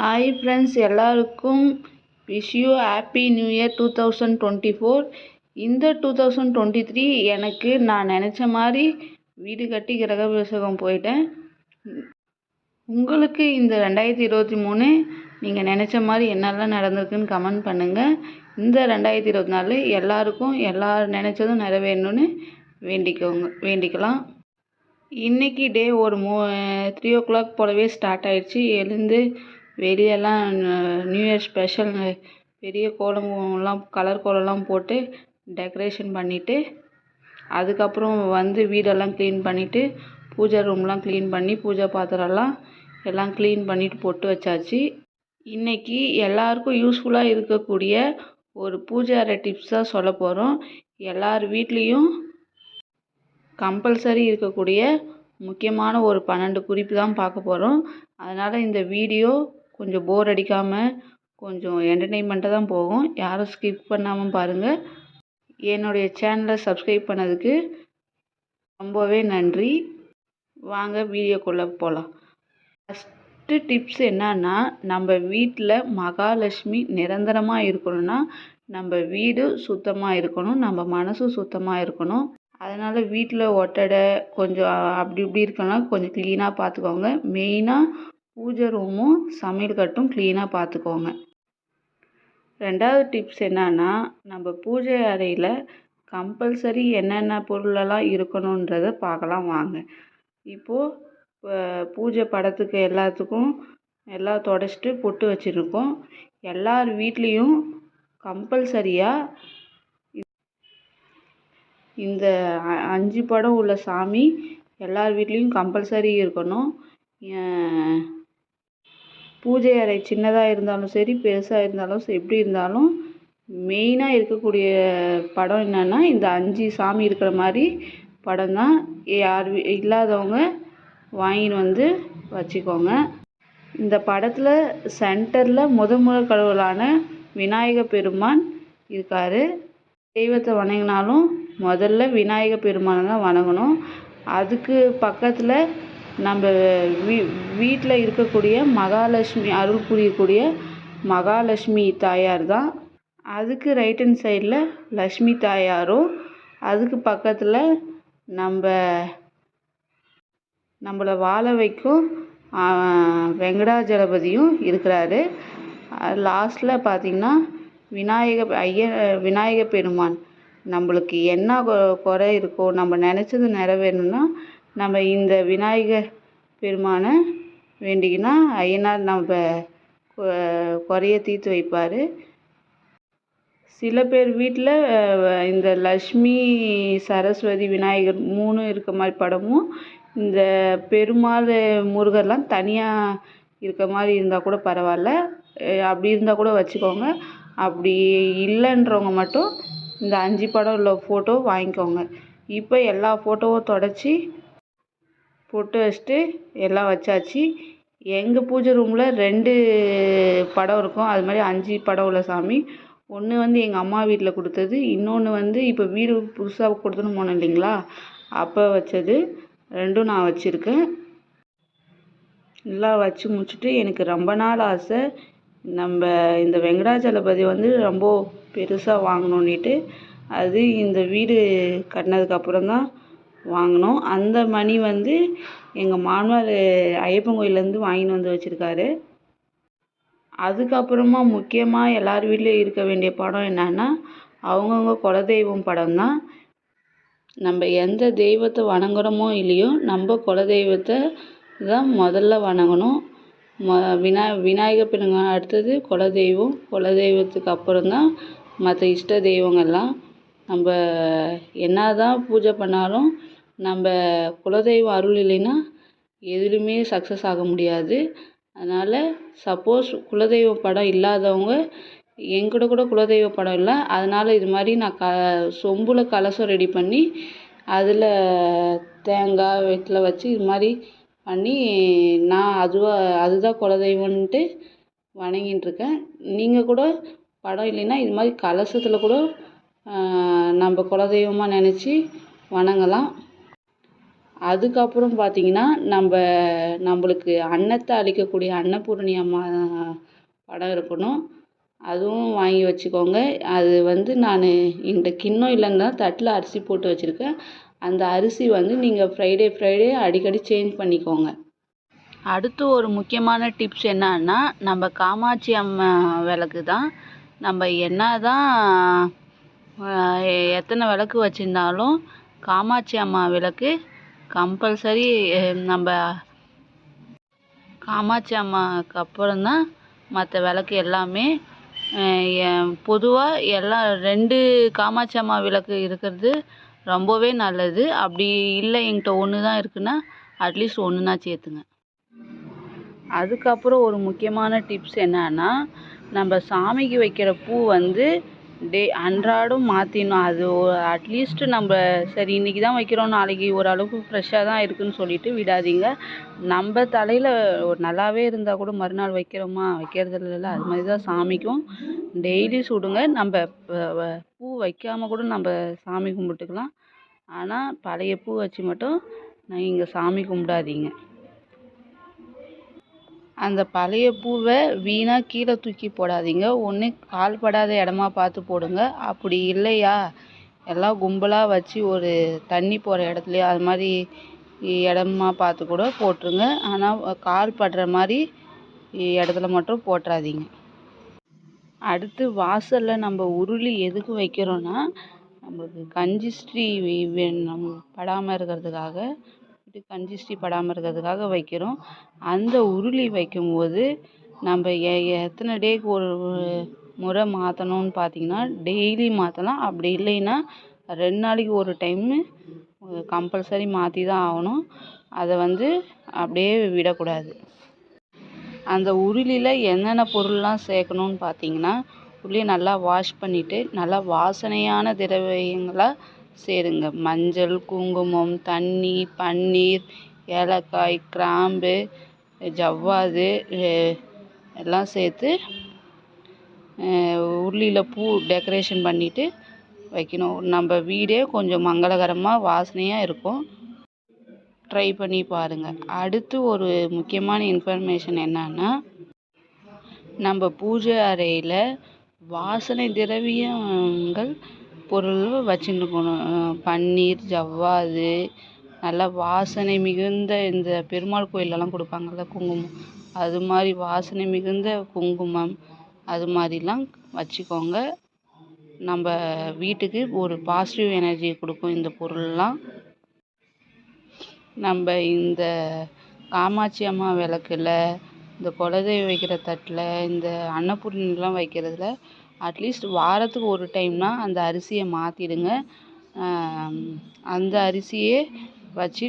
Hi friends எல்லாருக்கும் wish you happy new year two thousand twenty four இந்த two thousand twenty three எனக்கு நான் நினச்ச மாதிரி வீடு கட்டி கிரகபிரசகம் போயிட்டேன். உங்களுக்கு இந்த ரெண்டாயிரத்தி இருபத்தி மூணு நீங்கள் நினச்ச மாதிரி என்னெல்லாம் நடந்திருக்குன்னு கமெண்ட் பண்ணுங்கள் இந்த ரெண்டாயிரத்தி இருபத்தி நாலு எல்லாருக்கும் எல்லார் நினச்சதும் நிறைவேறணும்னு வேண்டிக்கோங்க வேண்டிக்கலாம். இன்றைக்கி டே ஒரு மூ த்ரீ ஓ கிளாக் போலவே ஸ்டார்ட் ஆயிடுச்சு. எழுந்து வெளியெல்லாம் நியூ இயர் ஸ்பெஷல் பெரிய கோலம்லாம் கலர் கோலம்லாம் போட்டு டெக்கரேஷன் பண்ணிவிட்டு அதுக்கப்புறம் வந்து வீடெல்லாம் க்ளீன் பண்ணிவிட்டு பூஜை ரூம்லாம் க்ளீன் பண்ணி பூஜை பாத்திரம்லாம் எல்லாம் க்ளீன் பண்ணிவிட்டு பொட்டு வச்சாச்சு. இன்றைக்கி எல்லாருக்கும் யூஸ்ஃபுல்லாக இருக்கக்கூடிய ஒரு பூஜை அறை டிப்ஸ் தான் சொல்ல போகிறோம் எல்லார் வீட்லேயும் கம்பல்சரி இருக்கக்கூடிய முக்கியமான ஒரு பன்னெண்டு குறிப்பு தான் பார்க்க போகிறோம் அதனால் இந்த வீடியோ கொஞ்சம் போர் அடிக்காமல் கொஞ்சம் என்டர்டெயின்மெண்ட்டாக தான் போகும். யாரும் ஸ்கிப் பண்ணாமல் பாருங்கள் என்னுடைய சேனலை சப்ஸ்கிரைப் பண்ணதுக்கு ரொம்பவே நன்றி. வாங்க வீடியோக்குள்ளே போகலாம் ஃபஸ்ட்டு டிப்ஸ் என்னன்னா நம்ம வீட்டில் மகாலட்சுமி நிரந்தரமாக இருக்கணும்னா நம்ம வீடு சுத்தமாக இருக்கணும். நம்ம மனசும் சுத்தமாக இருக்கணும். அதனால் வீட்டில் ஒட்டடை கொஞ்சம் அப்படி இப்படி இருக்கணும்னா கொஞ்சம் க்ளீனாக பார்த்துக்கோங்க மெயினாக பூஜை ரூமும் சமையல் கட்டும் க்ளீனாக பார்த்துக்கோங்க ரெண்டாவது டிப்ஸ் என்னன்னா நம்ம பூஜை அறையில் கம்பல்சரி என்னென்ன பொருளெல்லாம் இருக்கணுன்றதை பார்க்கலாம் வாங்க. இப்போது பூஜை படத்துக்கு எல்லாத்துக்கும் எல்லாம் தொடச்சிட்டு பொட்டு வச்சுருக்கோம். எல்லார் வீட்லேயும் கம்பல்சரியாக இந்த அஞ்சு படம் உள்ள சாமி எல்லார் வீட்லேயும் கம்பல்சரி இருக்கணும். பூஜை அறை சின்னதாக இருந்தாலும் சரி பெருசாக இருந்தாலும் சரி எப்படி இருந்தாலும் மெயினாக இருக்கக்கூடிய படம் என்னென்னா இந்த அஞ்சு சாமி இருக்கிற மாதிரி படம் தான். யார் இல்லாதவங்க வாங்கின்னு வந்து வச்சுக்கோங்க. இந்த படத்தில் சென்டரில் முத முதல் கடவுளான விநாயக பெருமான் இருக்கார். தெய்வத்தை வணங்கினாலும் முதல்ல விநாயக பெருமானை தான் வணங்கணும். அதுக்கு பக்கத்தில் நம்ம வீ வீட்டில் இருக்கக்கூடிய மகாலட்சுமி அருள் புரியக்கூடிய மகாலட்சுமி தாயார் தான். அதுக்கு ரைட் ஹேண்ட் சைடில் லக்ஷ்மி தாயாரும் அதுக்கு பக்கத்தில் நம்ம நம்மளை வாழ வைக்கும் வெங்கடாஜலபதியும் இருக்கிறாரு. லாஸ்ட்டில் பார்த்திங்கன்னா விநாயக ஐய விநாயக பெருமான். நம்மளுக்கு என்ன குறை இருக்கோ நம்ம நினச்சது நிறைவேறணும்னா நம்ம இந்த விநாயகர் பெருமானை வேண்டிக்கினா ஐயனார் நம்ம குறைய தீர்த்து வைப்பார். சில பேர் வீட்டில் இந்த லக்ஷ்மி சரஸ்வதி விநாயகர் மூணும் இருக்க மாதிரி படமும் இந்த பெருமாள் முருகர்லாம் தனியாக இருக்க மாதிரி இருந்தால் கூட பரவாயில்ல. அப்படி இருந்தால் கூட வச்சுக்கோங்க. அப்படி இல்லைன்றவங்க மட்டும் இந்த அஞ்சு படம் உள்ள ஃபோட்டோ வாங்கிக்கோங்க. இப்போ எல்லா ஃபோட்டோவும் தொடச்சி பொட்டு வச்சுட்டு எல்லாம் வச்சாச்சு. எங்கள் பூஜை ரூமில் ரெண்டு படம் இருக்கும். அது மாதிரி அஞ்சு படம் உள்ள சாமி. ஒன்று வந்து எங்கள் அம்மா வீட்டில் கொடுத்தது. இன்னொன்று வந்து இப்போ வீடு புதுசாக கொடுத்துன்னு போனேன் இல்லைங்களா? அப்போ வச்சது. ரெண்டும் நான் வச்சுருக்கேன். எல்லாம் வச்சு முடிச்சுட்டு எனக்கு ரொம்ப நாள் ஆசை. நம்ம இந்த வெங்கடாஜலபதி வந்து ரொம்ப பெருசாக வாங்கணுன்னிட்டு அது இந்த வீடு கட்டினதுக்கப்புறம் தான் வாங்கினோம். அந்த மணி வந்து எங்கள் மாமனார் ஐயப்பன் கோயிலேருந்து வாங்கின்னு வந்து வச்சுருக்காரு. அதுக்கப்புறமா முக்கியமாக எல்லார் வீட்லேயும் இருக்க வேண்டிய படம் என்னன்னா அவங்கவுங்க குலதெய்வம் படம் தான். நம்ம எந்த தெய்வத்தை வணங்குறோமோ இல்லையோ நம்ம குலதெய்வத்தை தான் முதல்ல வணங்கணும். ம விநா விநாயகர் பெருமான் அடுத்தது குலதெய்வம் குலதெய்வத்துக்கு அப்புறம் தான் மற்ற இஷ்ட தெய்வங்கள்லாம். நம்ம என்ன தான் பூஜை பண்ணாலும் நம்ம குலதெய்வம் அருள் இல்லைன்னா எதுலேயுமே சக்ஸஸ் ஆக முடியாது. அதனால் சப்போஸ் குலதெய்வ படம் இல்லாதவங்க என்கூட கூட குலதெய்வ படம் இல்லை அதனால் இது மாதிரி நான் க சொம்பில் கலசம் ரெடி பண்ணி அதில் தேங்காய் வெற்றில வச்சு இது மாதிரி பண்ணி நான் அதுவாக அதுதான் குலதெய்வன்ட்டு வணங்கிட்டுருக்கேன் நீங்கள் கூட படம் இல்லைன்னா இது மாதிரி கலசத்தில் கூட நம்ம குலதெய்வமாக நினச்சி வணங்கலாம். அதுக்கப்புறம் பார்த்தீங்கன்னா நம்ம நம்மளுக்கு அன்னத்தை அளிக்கக்கூடிய அன்னபூரணி அம்மா படம் இருக்கணும். அதுவும் வாங்கி வச்சுக்கோங்க. அது வந்து நான் என்கிட்ட கிண்ணம் இல்லைன்னா தட்டில் அரிசி போட்டு வச்சுருக்கேன். அந்த அரிசி வந்து நீங்கள் ஃப்ரைடே ஃப்ரைடே அடிக்கடி சேஞ்ச் பண்ணிக்கோங்க. அடுத்து ஒரு முக்கியமான டிப்ஸ் என்னன்னா நம்ம காமாட்சி அம்மா விளக்கு தான். நம்ம என்ன தான் எத்தனை விளக்கு வச்சுருந்தாலும் காமாட்சி அம்மா விளக்கு கம்பல்சரி நம்ம காமாட்சி அம்மாவுக்கு அப்புறம் தான் மற்ற விளக்கு எல்லாமே பொதுவாக எல்லா ரெண்டு காமாட்சி அம்மா விளக்கு இருக்கிறது ரொம்பவே நல்லது. அப்படி இல்லை என்கிட்ட ஒன்று தான் இருக்குன்னா அட்லீஸ்ட் ஒன்றுனாச்சும் ஏற்றுங்க அதுக்கப்புறம் ஒரு முக்கியமான டிப்ஸ் என்னன்னா நம்ம சாமிக்கு வைக்கிற பூ வந்து டே அன்றாடம் மாற்றிடணும் அது அட்லீஸ்ட் நம்ம சரி இன்றைக்கி தான் வைக்கிறோம் நாளைக்கு ஓரளவுக்கு ஃப்ரெஷ்ஷாக தான் இருக்குதுன்னு சொல்லிட்டு விடாதீங்க. நம்ம தலையில் ஒரு நல்லாவே இருந்தால் கூட மறுநாள் வைக்கிறோமா? வைக்கிறது இல்லைல்ல அது மாதிரி தான் சாமிக்கும். டெய்லி சுடுங்க. நம்ம பூ வைக்காமல் கூட நம்ம சாமி கும்பிட்டுக்கலாம். ஆனால் பழைய பூ வச்சு மட்டும் நீங்கள் சாமி கும்பிடாதீங்க. அந்த பழைய பூவை வீணாக கீழே தூக்கி போடாதீங்க. ஒன்று கால் படாத இடமா பார்த்து போடுங்க. அப்படி இல்லையா? எல்லாம் கும்பலாக வச்சு ஒரு தண்ணி போகிற இடத்துலையோ அது மாதிரி இடமா பார்த்து கூட போட்டுருங்க. ஆனால் கால் படுற மாதிரி இடத்துல மட்டும் போட்டுறாதீங்க. அடுத்து வாசலில் நம்ம உருளி எதுக்கு வைக்கிறோன்னா நம்மளுக்கு கஞ்சி ஸ்ரீ நம்ம படாமல் இருக்கிறதுக்காக போட்டு கஞ்சிஸ்ட்ரி படாமல் இருக்கிறதுக்காக வைக்கிறோம். அந்த உருளி வைக்கும்போது நம்ம எ எத்தனை டேக்கு ஒரு முறை மாற்றணும்னு பார்த்தீங்கன்னா டெய்லி மாற்றலாம் அப்படி இல்லைன்னா ரெண்டு நாளைக்கு ஒரு டைமு கம்பல்சரி மாற்றி தான் ஆகணும். அதை வந்து அப்படியே விடக்கூடாது. அந்த உருளியில் என்னென்ன பொருள்லாம் சேர்க்கணுன்னு பார்த்தீங்கன்னா உருளியை நல்லா வாஷ் பண்ணிவிட்டு நல்லா வாசனையான திரவியங்களை சேருங்க. மஞ்சள் குங்குமம் தண்ணி பன்னீர் ஏலக்காய் கிராம்பு ஜவ்வாது எல்லாம் சேர்த்து உள்ளியில் பூ டெக்கரேஷன் பண்ணிவிட்டு வைக்கணும். நம்ம வீடே கொஞ்சம் மங்களகரமாக வாசனையாக இருக்கும். ட்ரை பண்ணி பாருங்கள் அடுத்து ஒரு முக்கியமான இன்ஃபர்மேஷன் என்னன்னா நம்ம பூஜை அறையில் வாசனை திரவியங்கள் பொருள் வச்சுருக்கணும் பன்னீர் ஜவ்வாது நல்லா வாசனை மிகுந்த இந்த பெருமாள் கோயிலெல்லாம் கொடுப்பாங்கள்ல குங்குமம். அது மாதிரி வாசனை மிகுந்த குங்குமம் அது மாதிரிலாம் வச்சுக்கோங்க. நம்ம வீட்டுக்கு ஒரு பாசிட்டிவ் எனர்ஜி கொடுக்கும் இந்த பொருள்லாம். நம்ம இந்த காமாட்சி அம்மா விளக்குல இந்த குலதெய்வம் வைக்கிற தட்டில் இந்த அன்னபூர்ணிலாம் வைக்கிறதுல அட்லீஸ்ட் வாரத்துக்கு ஒரு டைம்னா அந்த அரிசியை மாற்றிடுங்க அந்த அரிசியே வச்சு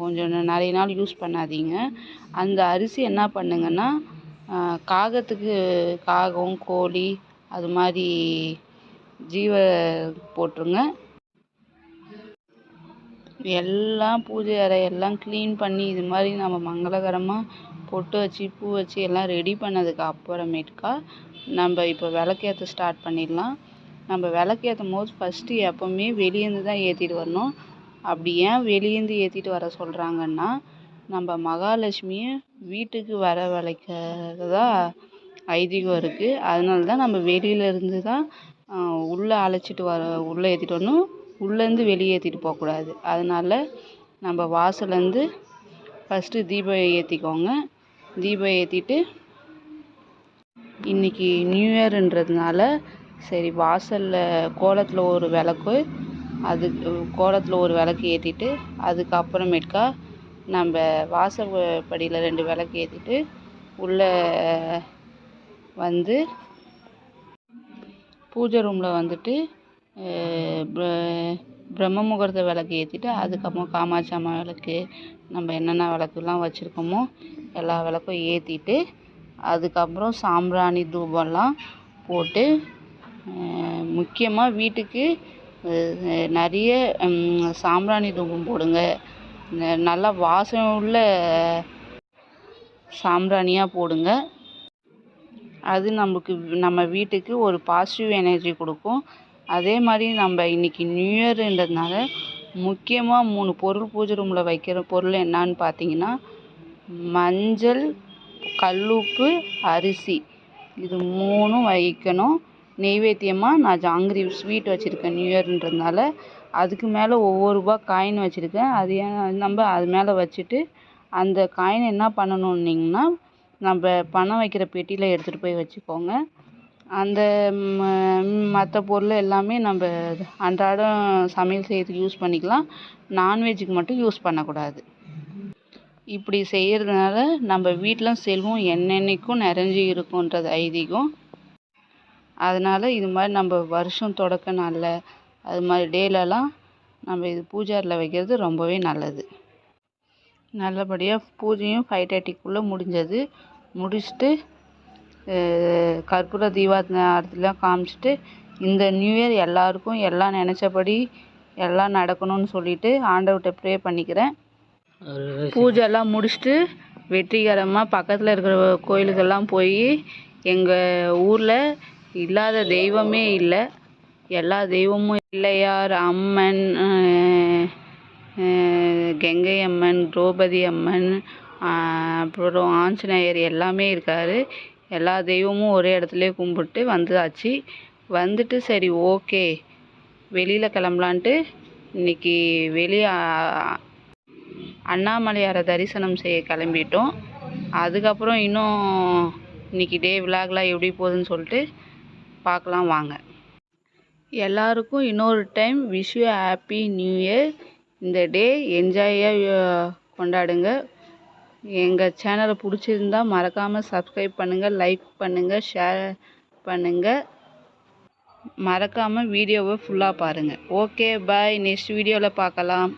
கொஞ்சம் நிறைய நாள் யூஸ் பண்ணாதீங்க. அந்த அரிசி என்ன பண்ணுங்கன்னா காகத்துக்கு காகம் கோழி அது மாதிரி ஜீவ போட்டுருங்க. எல்லாம் பூஜை அறை எல்லாம் க்ளீன் பண்ணி இது மாதிரி நம்ம மங்களகரமாக பொட்டு வச்சு பூ வச்சு எல்லாம் ரெடி பண்ணதுக்கு அப்புறமேட்டுக்கா நம்ம இப்போ விளக்கேற்ற ஸ்டார்ட் பண்ணிடலாம். நம்ம விளக்கேற்றும் போது ஃபஸ்ட்டு எப்போவுமே வெளியேருந்து தான் ஏற்றிட்டு வரணும். அப்படி ஏன் வெளியேருந்து ஏற்றிட்டு வர சொல்கிறாங்கன்னா நம்ம மகாலட்சுமியை வீட்டுக்கு வர விளைக்கிறது தான் ஐதீகம் இருக்குது அதனால தான் நம்ம வெளியிலேருந்து தான் உள்ளே அழைச்சிட்டு வர உள்ளே ஏற்றிட்டு வரணும். உள்ளேருந்து வெளியே ஏற்றிட்டு போகக்கூடாது. அதனால் நம்ம வாசல்லேருந்து ஃபஸ்ட்டு தீபம் ஏற்றிக்கோங்க தீபம் ஏற்றிட்டு இன்றைக்கி நியூ இயர்ன்றதுனால சரி வாசலில் கோலத்தில் ஒரு விளக்கு அது கோலத்தில் ஒரு விளக்கு ஏற்றிட்டு அதுக்கப்புறமேட்டுக்கா நம்ம வாசல் படியில் ரெண்டு விளக்கு ஏற்றிட்டு உள்ளே வந்து பூஜை ரூமில் வந்துட்டு பிரம்ம முகூர்த்த விளக்கு ஏற்றிட்டு அதுக்கப்புறம் காமாட்சி அம்மா விளக்கு நம்ம என்னென்ன விளக்குலாம் வச்சுருக்கோமோ எல்லா விளக்கும் ஏற்றிட்டு அதுக்கப்புறம் சாம்பிராணி தூபம்லாம் போட்டு முக்கியமாக வீட்டுக்கு நிறைய சாம்பிராணி தூபம் போடுங்க. நல்லா வாசனை உள்ள சாம்பிராணியாக போடுங்க. அது நமக்கு நம்ம வீட்டுக்கு ஒரு பாசிட்டிவ் எனர்ஜி கொடுக்கும். அதே மாதிரி நம்ம இன்றைக்கி நியூ இயருன்றதுனால முக்கியமாக மூணு பொருள் பூஜை ரூமில் வைக்கிற பொருள் என்னன்னு பார்த்தீங்கன்னா மஞ்சள் கல்லுப்பு அரிசி. இது மூணும் வைக்கணும். நெய்வேத்தியமாக நான் ஜாங்கிரி ஸ்வீட் வச்சுருக்கேன் நியூ இயர்ன்றதுனால அதுக்கு மேலே ஒவ்வொரு ரூபா காயின் வச்சுருக்கேன். அது ஏன் நம்ம அது மேலே வச்சுட்டு அந்த காயினை என்ன பண்ணணுன்னீங்கன்னா நம்ம பணம் வைக்கிற பெட்டியில் எடுத்துகிட்டு போய் வச்சுக்கோங்க. அந்த மற்ற பொருள் எல்லாமே நம்ம அன்றாடம் சமையல் செய்கிறதுக்கு யூஸ் பண்ணிக்கலாம். நான்வெஜ்ஜுக்கு மட்டும் யூஸ் பண்ணக்கூடாது. இப்படி செய்கிறதுனால நம்ம வீட்டில் செல்வம் என்னென்னைக்கும் நிறைஞ்சி இருக்குன்றது ஐதீகம். அதனால் இது மாதிரி நம்ம வருஷம் தொடக்க நாளில் அது மாதிரி டேலலாம் நம்ம இது பூஜாரில் வைக்கிறது ரொம்பவே நல்லது. நல்லபடியாக பூஜையும் ஃபைவ் தேர்ட்டிக்குள்ளே முடிஞ்சது. முடிச்சுட்டு கற்பூர தீபாரத்திலாம் காமிச்சிட்டு இந்த நியூ இயர் எல்லாருக்கும் எல்லாம் நினச்சபடி எல்லாம் நடக்கணும்னு சொல்லிட்டு ஆண்டவர்கிட்ட ப்ரே பண்ணிக்கிறேன். பூஜைலாம் முடிச்சுட்டு வெற்றிகரமாக பக்கத்தில் இருக்கிற கோயிலுக்கெல்லாம் போய் எங்கள் ஊரில் இல்லாத தெய்வமே இல்லை. எல்லா தெய்வமும் பிள்ளையார் அம்மன் கங்கை அம்மன் திரௌபதி அம்மன் அப்புறம் ஆஞ்சநேயர் எல்லாமே இருக்கார். எல்லா தெய்வமும் ஒரே இடத்துலே கும்பிட்டு வந்தாச்சு. வந்துட்டு சரி ஓகே. வெளியில் கிளம்பலான்ட்டு இன்றைக்கி வெளியே அண்ணாமலையாரை தரிசனம் செய்ய கிளம்பிட்டோம். அதுக்கப்புறம் இன்னும் இன்றைக்கி டே விலாக்லாம் எப்படி போகுதுன்னு சொல்லிட்டு பார்க்கலாம் வாங்க. எல்லாருக்கும் இன்னொரு time wish you happy new year. இந்த டே என்ஜாயாக கொண்டாடுங்க. எங்கள் சேனலை பிடிச்சிருந்தா மறக்காமல் சப்ஸ்கிரைப் பண்ணுங்கள் லைக் பண்ணுங்கள் ஷேர் பண்ணுங்கள் மறக்காமல் வீடியோவை ஃபுல்லாக பாருங்கள் ஓகே பாய் நெக்ஸ்ட் வீடியோவில் பார்க்கலாம்